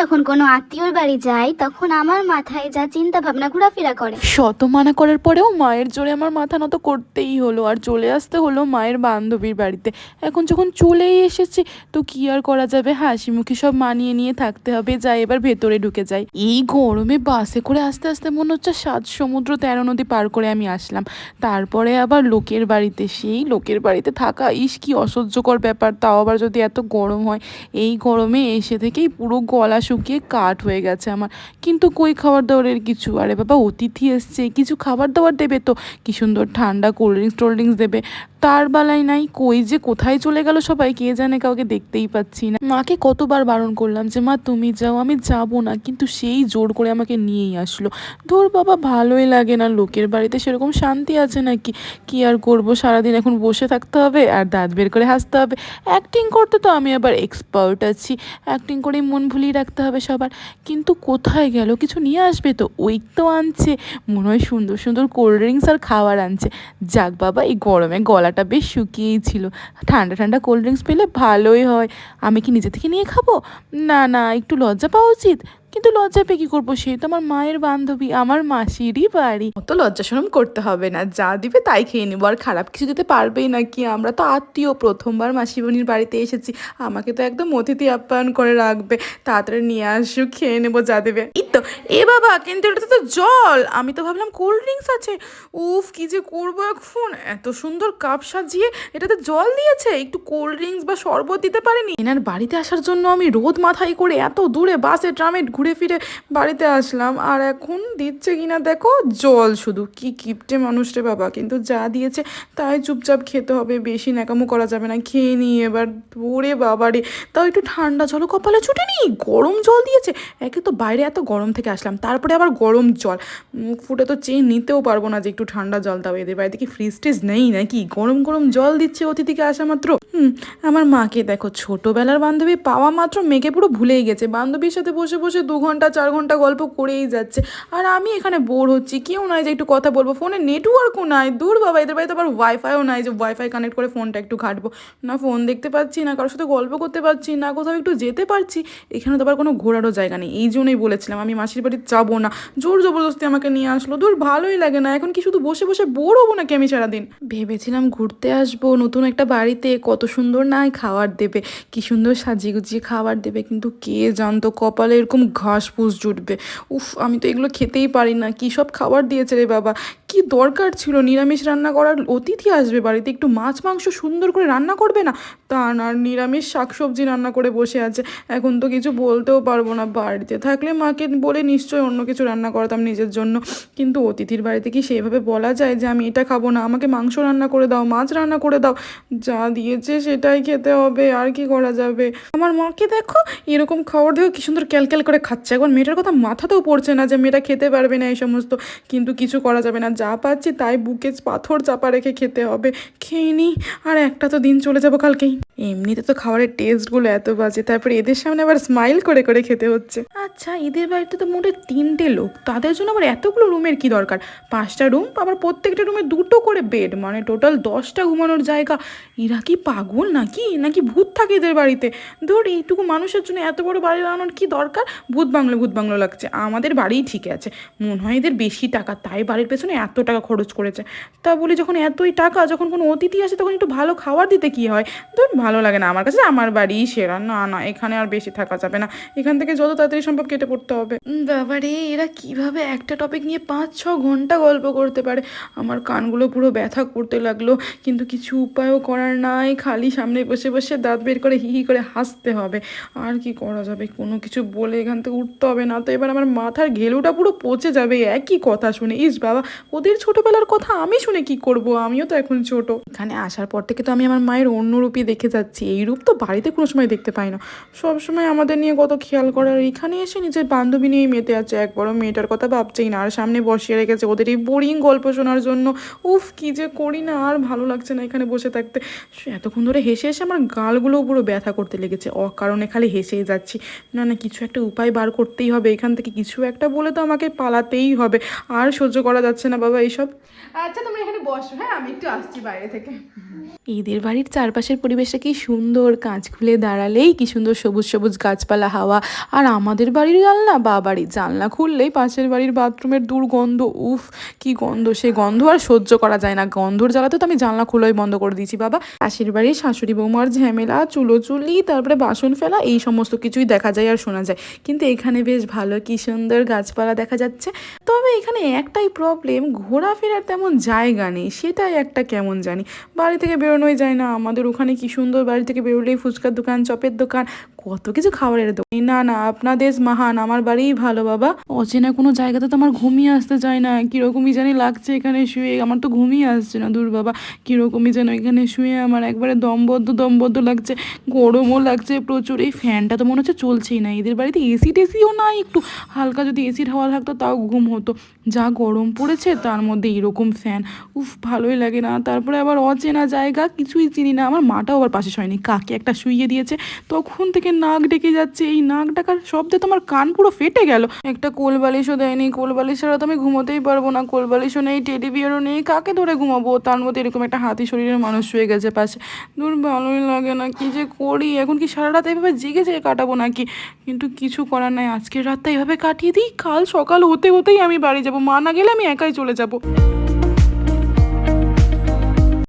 যখন কোনো আত্মীয়র বাড়ি যাই, তখন আমার মাথায় যা চিন্তা ভাবনা ঘোরাফেরা করে। শত মানা করার পরেও মায়ের জোরে আমার মাথা নত করতেই হলো, আর চলে আসতে হলো মায়ের বান্ধবীর বাড়িতে। এখন যখন চলেই এসেছি, তো কি আর করা যাবে? হাসি মুখে সব মানিয়ে নিয়ে থাকতে হবে, যাই এবার ভেতরে ঢুকে যাই। এই গরমে বাসে করে আস্তে আস্তে মনে হচ্ছে সাত সমুদ্র তেরো নদী পার করে আমি আসলাম। তারপরে আবার লোকের বাড়িতে, সেই লোকের বাড়িতে থাকা, ইস কি অসহ্যকর ব্যাপার, তাও আবার যদি এত গরম হয়। এই গরমে এসে থেকেই পুরো গলা শুকিয়ে কাঠ হয়ে গেছে আমার। কিন্তু কই খাবার দাবারের কিছু? আরে বাবা, অতিথি এসছে, কিছু খাবার দাবার দেবে তো? কি সুন্দর ঠান্ডা কোল্ড ড্রিঙ্কস টোল্ড ড্রিঙ্কস দেবে। তার বেলায় নাই, কই যে কোথায় চলে গেল সবাই কে জানে, কাউকে দেখতেই পাচ্ছি না। মাকে কতবার বারণ করলাম যে, মা, তুমি যাও, আমি যাব না। কিন্তু সেই জোর করে আমাকে নিয়েই আসলো। ধর বাবা, ভালোই লাগে না লোকের বাড়িতে, সেরকম শান্তি আছে নাকি? কি আর করব? সারাদিন এখন বসে থাকতে হবে, আর দাঁত বের করে হাসতে হবে। অ্যাক্টিং করতে তো আমি আবার এক্সপার্ট আছি। অ্যাক্টিং করেই মন ভুলিয়ে রাখতে হবে সবার। কিন্তু কোথায় গেল? কিছু নিয়ে আসবে তো? ওই তো আনছে। মনে হয় সুন্দর সুন্দর কোল্ড ড্রিঙ্কস আর খাবার আনছে। যাক বাবা, এই গরমে গলাটা বেশ শুকিয়েই ছিল। ঠান্ডা ঠান্ডা কোল্ড ড্রিঙ্কস পেলে ভালোই হয়। আমি কি নিজে থেকে নিয়ে খাব? না না, একটু লজ্জা পাওয়া উচিত। কিন্তু লজ্জা পেয়ে কী করব? সে তো আমার মায়ের বান্ধবী, আমার মাসিরই বাড়ি। অত লজ্জা শরম করতে হবে না, যা দিবে তাই খেয়ে নেব। আর খারাপ কিছু দিতে পারবেই না কি? আমরা তো আত্মীয়, প্রথমবার মাসিমণির বাড়িতে এসেছি। আমাকে তো একদম অতিথি আপ্যায়ন করে রাখবে। তাড়াতাড়ি নিয়ে আসুক খেয়ে নেব যা দেবে। এই তো, এ বাবা, কিন্তু এটাতে তো জল। আমি তো ভাবলাম কোল্ড ড্রিঙ্কস আছে। উফ, কি যে করব এখন? এত সুন্দর কাপ সাজিয়ে এটাতে জল দিয়েছে। একটু কোল্ড ড্রিঙ্কস বা শরবত দিতে পারেনি? এনার বাড়িতে আসার জন্য আমি রোদ মাথায় করে এত দূরে বাসে, ট্রামে ঘুরে ফিরে বাড়িতে আসলাম। আর এখন দিচ্ছে কিনা দেখো, জল শুধু। কি কিপটে মানুষ রে বাবা। কিন্তু যা দিয়েছে তাই চুপচাপ খেতে হবে। বেশি ন্যাকামো করা যাবে না। খেয়ে নিই এবার। ওরে বাবা রে। তাও একটু ঠান্ডা জলও কপালে ছুটে নি গরম জল দিয়েছে। একে তো বাইরে এত গরম থেকে আসলাম। তারপরে আবার গরম জল। মুখ ফুটে তো চেয়ে নিতেও পারব না যে একটু ঠান্ডা জল দাও। এদের বাড়িতে কি ফ্রিজ টিজ নেই নাকি? গরম গরম জল দিচ্ছে অতিথিকে আসা মাত্র। হুম, আমার মাকে দেখো। ছোটোবেলার বান্ধবী পাওয়া মাত্র মেয়েকে পুরো ভুলেই গেছে। বান্ধবীর সাথে বসে বসে দু ঘণ্টা, চার ঘণ্টা গল্প করেই যাচ্ছে। আর আমি এখানে বোর হচ্ছি, কেউ নাই যে একটু কথা বলব। ফোনে নেটওয়ার্কও নাই, দূর বাবা, এদের বাড়িতে আবার ওয়াইফাইও নাই যে ওয়াইফাই কানেক্ট করে ফোনটা একটু ঘাটবো। না, ফোন দেখতে পাচ্ছি না, কারোর সাথে গল্প করতে পারছি না, কোথাও একটু যেতে পারছি। এখানে তো আবার কোনো ঘোরারও জায়গা নেই, এই জন্যই বলেছিলাম, আমি মাসির বাড়ি যাব না। জোর জবরদস্তি আমাকে নিয়ে আসলো, দূর ভালোই লাগে না, এখন কি শুধু বসে বসে বোর হব নাকি আমি সারাদিন? ভেবেছিলাম ঘুরতে আসব, নতুন একটা বাড়িতে, কত সুন্দর নাই খাবার দেবে, কি সুন্দর সাজিয়ে গুজিয়ে খাবার দেবে, কিন্তু কে জানতো কপালে এরকম ঘাস ফুস জুটবে। উফ, আমি তো এগুলো খেতেই পারি না। কী সব খাবার দিয়েছে রে বাবা? কি দরকার ছিল? নিরামিষ রান্না করার অতিথি আসবে বাড়িতে, একটু মাছ, মাংস সুন্দর করে রান্না করবে না? তা না নিরামিষ শাকসবজি রান্না করে বসে আছে। এখন তো কিছু বলতেও পারব না। বাড়িতে থাকলে মাকে বলে নিশ্চয় অন্য কিছু রান্না করতাম নিজের জন্য। কিন্তু অতিথির বাড়িতে কি সেইভাবে বলা যায় যে, আমি এটা খাব না, আমাকে মাংস রান্না করে দাও, মাছ রান্না করে দাও। যা দিয়েছে সেটাই খেতে হবে, আর কি করা যাবে? আমার মাকে দেখো, এরকম খাবার দেখো কি সুন্দর ক্যালক্যাল করে খাচ্ছে। এখন মেয়েটার কথা মাথাতেও পড়ছে না যে, মেয়েটা খেতে পারবে না এই সমস্ত। কিন্তু কিছু করা যাবে না। যা পাচ্ছি তাই বুকে পাথর চাপা রেখে খেতে হবে। খেয়ে নিই আর একটা তো দিন চলে যাব কালকেই। এমনিতে তো খাবারের টেস্টগুলো এত বাজে, তারপরে এদের সামনে আবার স্মাইল করে করে খেতে হচ্ছে। আচ্ছা এদের বাড়িতে তো মোটে তিনটে লোক, তাদের জন্য আবার এতগুলো রুমের কি দরকার? পাঁচটা রুম আবার প্রত্যেকটা রুমে দুটো করে বেড মানে টোটাল দশটা ঘুমানোর জায়গা। এরা কি পাগল নাকি? নাকি ভূত থাকে এদের বাড়িতে? ধর এইটুকু মানুষের জন্য এত বড় বাড়ি বানানোর কি দরকার? ভূত বাংলো ভূত বাংলো লাগছে। আমাদের বাড়িই ঠিক আছে। মনে হয় এদের বেশি টাকা, তাই বাড়ির পেছনে এত টাকা খরচ করেছে। তা বলি যখন এতই টাকা, যখন কোনো অতিথি আসে, তখন একটু ভালো খাবার দিতে কি হয়? ধর ভালো লাগে না। আমার কাছে আমার বাড়িই সেরা, না না, এখানে আর বেশি থাকা যাবে না। এখান থেকে যত তাড়াতাড়ি সম্ভব কেটে পড়তে হবে। বাবারে, এরা কীভাবে একটা টপিক নিয়ে পাঁচ, ছ ঘণ্টা গল্প করতে পারে? আমার কানগুলো পুরো ব্যথা করতে লাগল, কিন্তু কিছু উপায়ও করার নাই। খালি সামনে বসে বসে দাঁত বের করে হি হি করে হাসতে হবে। আর কি করা যাবে? কোনো কিছু বলে এখান থেকে উঠতে হবে না। তো এবার আমার মাথার ঘেলুটা পুরো পচে যাবে, একই কথা শুনে। ইস বাবা, ওদের ছোটবেলার কথা আমি শুনে কি করব? আমিও তো এখন ছোট। এখানে আসার পর থেকে তো আমি আমার মায়ের অন্য রূপই দেখে যাচ্ছি এই রূপ তো বাড়িতে কোনো সময় দেখতে পাই না। সব সময় আমাদের নিয়ে কত খেয়াল করার, এখানে এসে নিজের বান্ধবী নিয়েই মেতে আছে। একবারও মেয়েটার কথা ভাবছেই না, আর সামনে বসিয়ে রেখেছে ওদের এই বোরিং গল্প শোনার জন্য। উফ, কি যে করি না, আর ভালো লাগছে না এখানে বসে থাকতে। এতক্ষণ ধরে হেসে হেসে আমার গালগুলো পুরো ব্যথা করতে লেগেছে। অকারণে খালি হেসেই যাচ্ছি। না না, কিছু একটা উপায় বার করতেই হবে। এখান থেকে কিছু একটা বলে তো আমাকে পালাতেই হবে। আর সহ্য করা যাচ্ছে না, বাবা, এইসব। আচ্ছা তোমরা এখানে বসো হ্যাঁ আমি একটু আসছি বাইরে থেকে। এদের বাড়ির চারপাশের পরিবেশটা কি সুন্দর, কাঁচ খুলে দাঁড়ালেই কি সুন্দর সবুজ সবুজ গাছপালা, হাওয়া। আর আমাদের বাড়ির জানলা বা বাড়ির জানলা খুললেই পাশের বাড়ির বাথরুমের দুর্গন্ধ, উফ, কি গন্ধ। সে গন্ধ আর সহ্য করা যায় না। গন্ধর জ্বালাতে তো আমি জানলা খুলোই বন্ধ করে দিয়েছি, বাবা। পাশের বাড়ির শাশুড়ি বৌমার ঝামেলা চুলো চুলি তারপরে বাসন ফেলা, এই সমস্ত কিছুই দেখা যায় আর শোনা যায়। কিন্তু এখানে বেশ ভালো, কি সুন্দর গাছপালা দেখা যাচ্ছে। তবে এখানে একটাই প্রবলেম ঘোরাফেরার তেমন জায়গা নেই, সেটাই একটা কেমন জানি। বাড়ি থেকে বেরোনোই যায় না। আমাদের ওখানে কি সুন্দর বাড়ি থেকে বেরোলেই ফুচকার দোকান, চপের দোকান, কত কিছু খাবারের দোকান না না, আপনার দেশ মহান, আমার বাড়িই ভালো, বাবা। অচেনা কোনো জায়গাতে তো আমার ঘুমিয়ে আসতে চায় না। কীরকমই জানি লাগছে এখানে শুয়ে, আমার তো ঘুমিয়ে আসছে না দূর, বাবা। কীরকমই যেন এখানে শুয়ে আমার একবারে দমবদ্ধ দমবদ্ধ লাগছে, গরমও লাগছে প্রচুর। এই ফ্যানটা তো মনে হচ্ছে চলছেই না। এদের বাড়িতে এসি টেসিও নাই একটু। হালকা যদি এসির হাওয়া থাকতো তাও ঘুম হতো। যা গরম পড়েছে তার মধ্যে এরকম ফ্যান। উফ, ভালোই লাগে না। তারপরে আবার অচেনা জায়গা কিছুই চিনি না, আমার মাটাও আবার পাশে শোয়নি কাকে একটা শুইয়ে দিয়েছে, তখন থেকে নাক ডেকে যাচ্ছে। এই নাক ডাকার শব্দে তো আমার কান পুরো ফেটে গেল। একটা কোল বালিশও দেয়নি, কোল বালিশ ছাড়া তো আমি ঘুমোতেই পারব না। কোল বালিশও নেই, টেডি বিয়ারও নেই, কাকে ধরে ঘুমাবো? তার মধ্যে এরকম একটা হাতি শরীরের মানুষ শুয়ে গেছে পাশে। দূর ভালোই লাগে না, কি যে করি? এখন কি সারা রাত এইভাবে জেগে জেগে কাটাবো নাকি? কিন্তু কিছু করার নাই, আজকের রাতটা এইভাবে কাটিয়ে দিই। কাল সকাল হতে হতেই আমি বাড়ি যাব। মা না গেলে আমি একাই চলে যাব।